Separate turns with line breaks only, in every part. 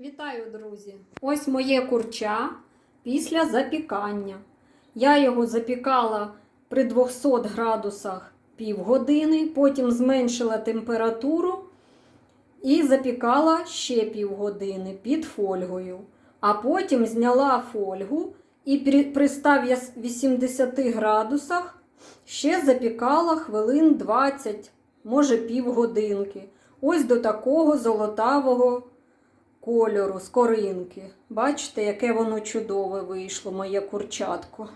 Вітаю, друзі! Ось моє курча після запікання. Я його запікала при 200 градусах півгодини, потім зменшила температуру і запікала ще півгодини під фольгою. А потім зняла фольгу і при- при 180 градусах ще запікала хвилин 20, може півгодинки. Ось до такого золотавого кольору, з коринки. Бачите, яке воно чудове вийшло, моє курчатко.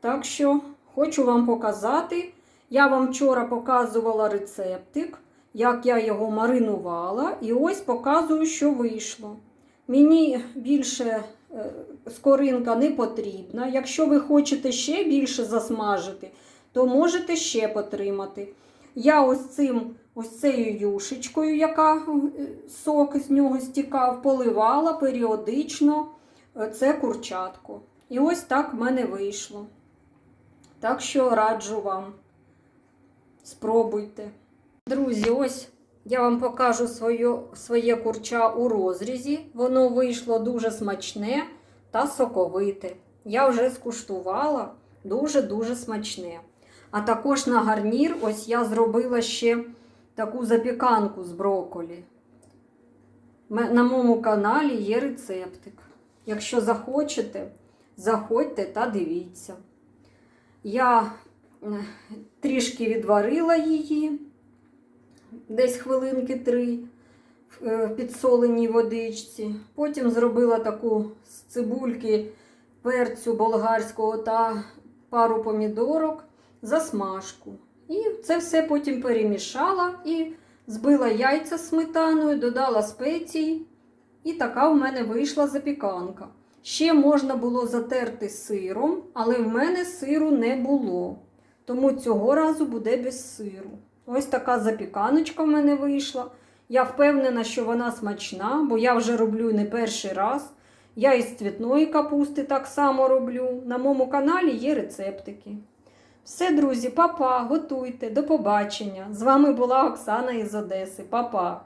Так що хочу вам показати. Я вам вчора показувала рецептик, як я його маринувала, і ось показую, що вийшло. Мені більше е, скоринка не потрібна. Якщо ви хочете ще більше засмажити, то можете ще потримати. Я ось цим ось цією юшечкою, яка е, сок з нього стікав, поливала періодично е, це курчатко. І ось так в мене вийшло. Так що раджу вам. Спробуйте. Друзі, ось я вам покажу своє, своє курча у розрізі. Воно вийшло дуже смачне та соковите. Я вже скуштувала дуже-дуже смачне. А також на гарнір, ось я зробила ще таку запіканку з брокколі. На моєму каналі є рецептик. Якщо захочете, заходьте та дивіться. Я е, трішки відварила її, десь хвилинки три е, в підсоленій водичці. Потім зробила таку з цибульки, перцю болгарського та пару помідорок засмажку. І це все потім перемішала і збила яйця сметаною, додала спеції. І така в мене вийшла запіканка. Ще можна було затерти сиром, але в мене сиру не було. Тому цього разу буде без сиру. Ось така запіканочка в мене вийшла. Я впевнена, що вона смачна, бо я вже роблю не перший раз. Я із цвітної капусти так само роблю. На моєму каналі є рецептики. Все, друзі, папа, готуйте, до побачення. З вами була Оксана із Одеси. Па-па!